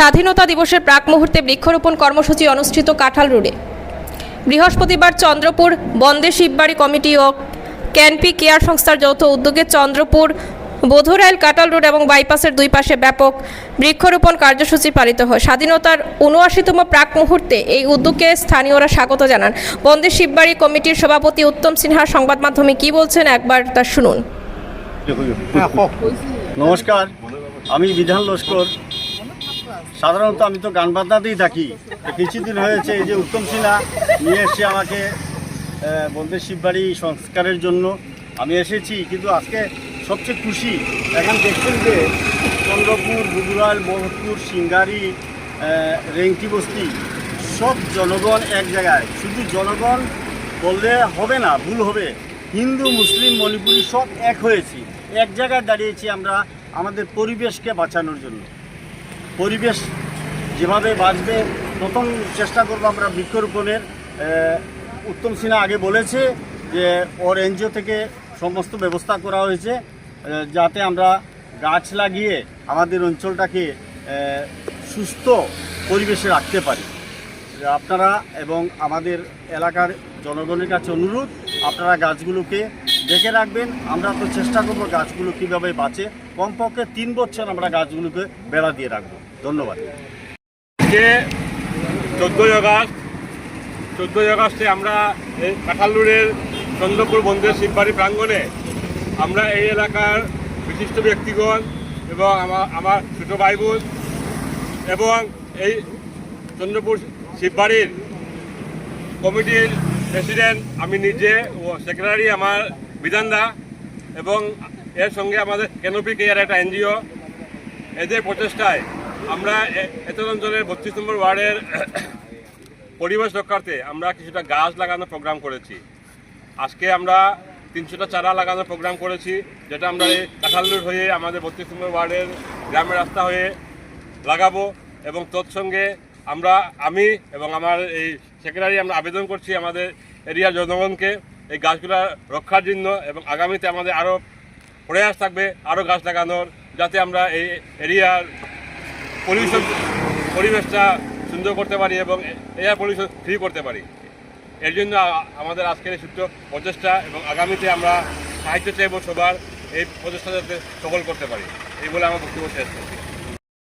স্বাধীনতা দিবসের প্রাক মুহূর্তে বৃক্ষরোপণ কর্মসূচি অনুষ্ঠিত কাঁঠাল রোডে। বৃহস্পতিবার চন্দ্রপুর বন্দে শিববাড়ি কমিটি ও ক্যানপি কেয়ার সংস্থার যৌথ উদ্যোগে চন্দ্রপুর বোধরাইল কাটাল রোড এবং বাইপাসের দুই পাশে ব্যাপক বৃক্ষরোপণ কার্যসূচি পালিত হয়। স্বাধীনতার উনআশিতম প্রাক মুহূর্তে এই উদ্যোগকে স্থানীয়রা স্বাগত জানান। বন্দে শিববাড়ি কমিটির সভাপতি উত্তম সিনহা সংবাদ মাধ্যমে কি বলছেন একবার তা শুনুন। নমস্কার। আমি বিধান লস্কর। সাধারণত আমি তো গান বাজনাতেই থাকি। কিছুদিন হয়েছে এই যে উত্তম সিনহা নিয়ে এসে আমাকে বলতে শিববাড়ি সংস্কারের জন্য। আমি এসেছি, কিন্তু আজকে সবচেয়ে খুশি, এখন দেখছেন যে চন্দ্রপুর বুদুরাল মোহতপুর সিঙ্গারি রেংটি বস্তি, সব জনগণ এক জায়গায়। শুধু জনগণ বললে হবে না, ভুল হবে। হিন্দু, মুসলিম, মণিপুরি সব এক হয়েছি। এক জায়গায় দাঁড়িয়েছি আমরা আমাদের পরিবেশকে বাঁচানোর জন্য। পরিবেশ যেভাবে বাঁচবে, প্রথম চেষ্টা করব আমরা বৃক্ষরোপণের। উত্তম সিনহা আগে বলেছে যে, ওর এনজিও থেকে সমস্ত ব্যবস্থা করা হয়েছে যাতে আমরা গাছ লাগিয়ে আমাদের অঞ্চলটাকে সুস্থ পরিবেশে রাখতে পারি। আপনারা এবং আমাদের এলাকার জনগণের কাছে অনুরোধ, আপনারা গাছগুলোকে দেখে রাখবেন। আমরা তো চেষ্টা করব গাছগুলো কীভাবে বাঁচে। কমপক্ষে তিন বছর আমরা গাছগুলোকে বেড়া দিয়ে রাখব। ধন্যবাদ। আজকে চোদ্দোই আগস্ট, চোদ্দোই আগস্টে আমরা এই কাঁঠালুরের চন্দ্রপুর বন্ধের শিববাড়ি প্রাঙ্গণে আমরা এই এলাকার বিশিষ্ট ব্যক্তিগণ এবং আমার আমার ছোটো ভাই বোন এবং এই চন্দ্রপুর শিববাড়ির কমিটির প্রেসিডেন্ট আমি নিজে ও সেক্রেটারি আমার বিধানদা এবং এর সঙ্গে আমাদের কেনপি কেয়ার একটা এনজিও এদের প্রচেষ্টায় আমরা এ- এতদ অঞ্চলের বত্রিশ নম্বর ওয়ার্ডের পরিবেশ রক্ষার্থে আমরা কিছুটা গাছ লাগানোর প্রোগ্রাম করেছি। আজকে আমরা তিনশোটা চারা লাগানোর প্রোগ্রাম করেছি, যেটা আমরা এই কাঁঠালুর হয়ে আমাদের বত্রিশ নম্বর ওয়ার্ডের গ্রামের রাস্তা হয়ে লাগাবো এবং তৎসঙ্গে আমরা, আমি এবং আমার এই সেক্রেটারি আমরা আবেদন করছি আমাদের এরিয়ার জনগণকে এই গাছগুলা রক্ষার জন্য এবং আগামীতে আমাদের আরও প্রয়াস থাকবে আরও গাছ লাগানোর, যাতে আমরা এই এরিয়ার পলিউশন পরিবেশটা সুন্দর করতে পারি এবং এয়ার পলিউশন ফ্রি করতে পারি। এর জন্য আমাদের আজকের এই সূত্র প্রচেষ্টা এবং আগামীতে আমরা সাহিত্য চাইব সবার, এই প্রচেষ্টা যাতে সফল করতে পারি। এই বলে আমার বক্তব্য শেষ করছি।